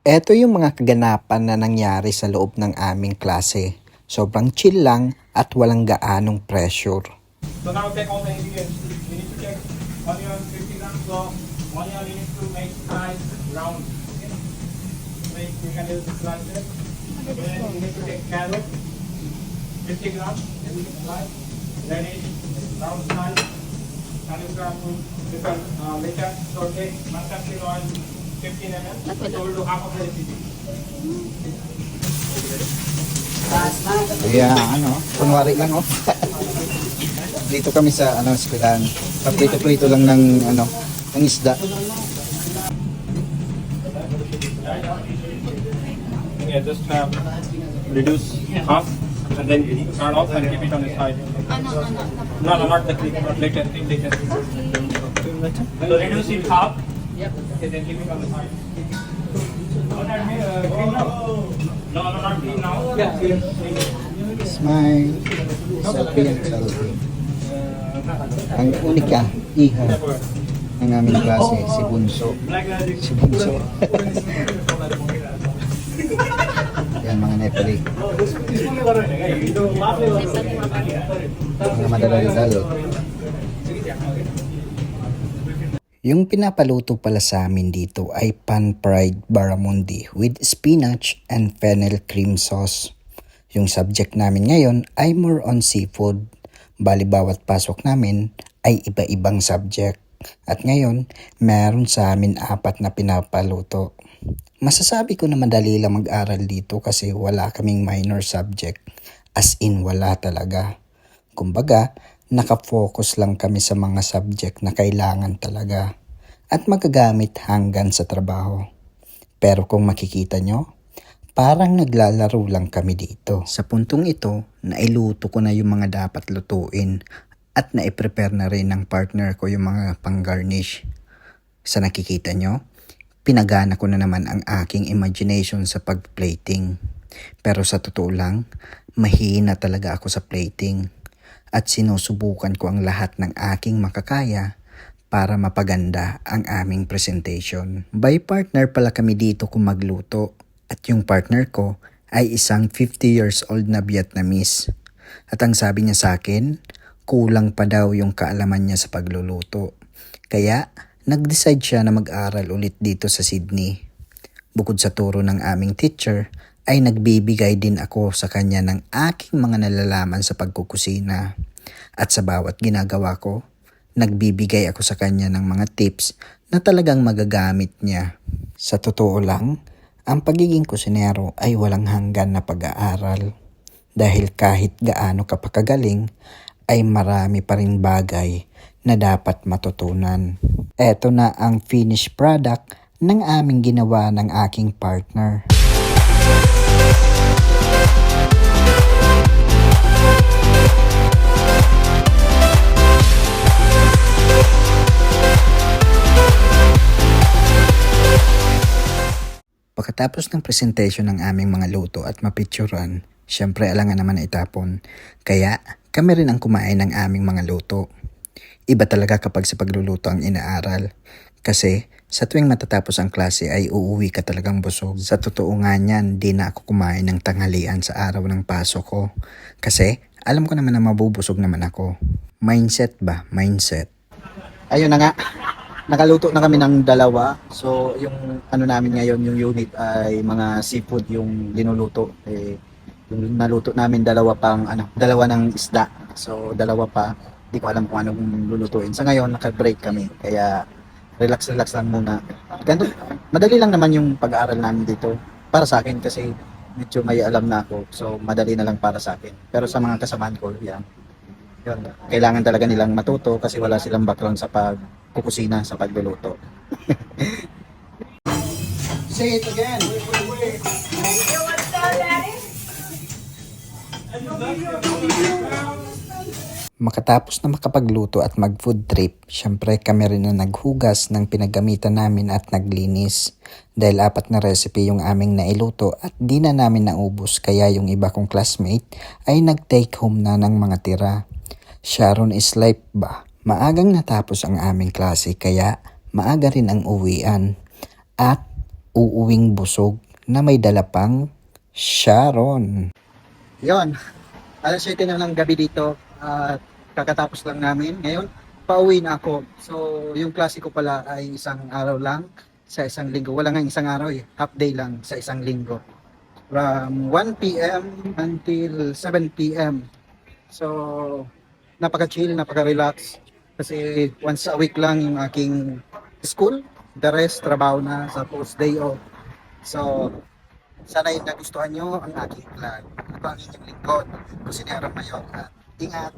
Ito yung mga kaganapan na nangyari sa loob ng aming klase. Sobrang chill lang at walang gaanong pressure. So now take all the ingredients. We need to check onion 50 grams. So onion you need to make slice round. Okay? Make you can use slices. Then you need to take carrot 50 grams. Radish round slice. Cauliflower different uh, mixture. So take mustard oil 15 ml. So we'll do half of the recipe. Kaya ano, kunwari lang oh. Dito kami sa ano, eskwelahan. Paprito-prito lang ng ano, ng isda. Yeah, just uh, reduce half and then turn off and keep it on the side. No, no, not the clip, not later, later. So reduce it half. Okay, then keep it on the side. Don't add me, uh, cream now. No, no, not cream now. Yeah. Smile. Selfie and selfie. Ang unika, iha ng aming klase, si Bunso. Si Bunso. Mga Nepali. Mga madadaldal. Yung pinapaluto pala sa amin dito ay pan fried barramundi with spinach and fennel cream sauce. Yung subject namin ngayon ay more on seafood. Bali bawat pasok namin ay iba-ibang subject. At ngayon, meron sa amin apat na pinapaluto. Masasabi ko na madali lang mag-aral dito kasi wala kaming minor subject. As in wala talaga. Kumbaga, nakafocus lang kami sa mga subject na kailangan talaga at magagamit hanggang sa trabaho. Pero kung makikita nyo, parang naglalaro lang kami dito. Sa puntong ito, nailuto ko na yung mga dapat lutuin at naiprepare na rin ng partner ko yung mga pang-garnish. Sa nakikita nyo, pinagana ko na naman ang aking imagination sa pag-plating. Pero sa totoo lang, mahina talaga ako sa plating at sinusubukan ko ang lahat ng aking makakaya para mapaganda ang aming presentation. By partner pala kami dito kung magluto at yung partner ko ay isang 50 years old na Vietnamese. At ang sabi niya sa akin, kulang pa daw yung kaalaman niya sa pagluluto. Kaya nag-decide siya na mag-aral ulit dito sa Sydney. Bukod sa turo ng aming teacher, ay nagbibigay din ako sa kanya ng aking mga nalalaman sa pagkukusina. At sa bawat ginagawa ko, nagbibigay ako sa kanya ng mga tips na talagang magagamit niya. Sa totoo lang, ang pagiging kusinero ay walang hanggan na pag-aaral. Dahil kahit gaano ka pa kagaling, ay marami pa rin bagay na dapat matutunan. Ito na ang finished product ng aming ginawa ng aking partner. Pagkatapos ng presentation ng aming mga luto at mapicturan, syempre alangan naman na itapon. Kaya kami rin ang kumain ng aming mga luto. Iba talaga kapag sa pagluluto ang inaaral. Kasi sa tuwing matatapos ang klase ay uuwi ka talagang busog. Sa totoo nga niyan, di na ako kumain ng tanghalian sa araw ng pasok ko. Kasi alam ko naman na mabubusog naman ako. Mindset ba? Mindset. Ayun na nga. Nakaluto na kami ng dalawa. So, yung ano namin ngayon, yung unit ay mga seafood yung linuluto. Eh, naluto namin dalawa pang ano, dalawa ng isda. So, dalawa pa. Hindi ko alam kung anong lulutuin. Sa ngayon, naka-break kami. Kaya, relax-relax lang muna. Ganito, madali lang naman yung pag-aaral namin dito. Para sa akin kasi medyo may alam na ako. So, madali na lang para sa akin. Pero sa mga kasamahan ko, yan. Yun, kailangan talaga nilang matuto kasi wala silang background sa pagkukusina, sa pagluluto. Say it again. Makatapos na makapagluto at mag-food trip, syempre kami rin na naghugas ng pinagamitan namin at naglinis. Dahil apat na recipe yung aming nailuto at di na namin naubos kaya yung iba kong classmate ay nag-take home na ng mga tira. Sharon is life ba? Maagang natapos ang aming klase kaya maaga rin ang uwian. At uuwing busog na may dala pang Sharon. Yon, alas 7 na ng gabi dito at kakatapos lang namin. Ngayon, pauwi na ako. So, yung klase ko pala ay isang araw lang sa isang linggo. Wala nga isang araw eh. Half day lang sa isang linggo. From 1 p.m. until 7 p.m. So, napaka-chill, napaka-relax. Kasi once a week lang yung aking school. The rest, trabaho na sa post day off. So, sana yung nagustuhan nyo ang aking vlog. Ito ang inyong lingkod. Kusinero Mayor. At ingat!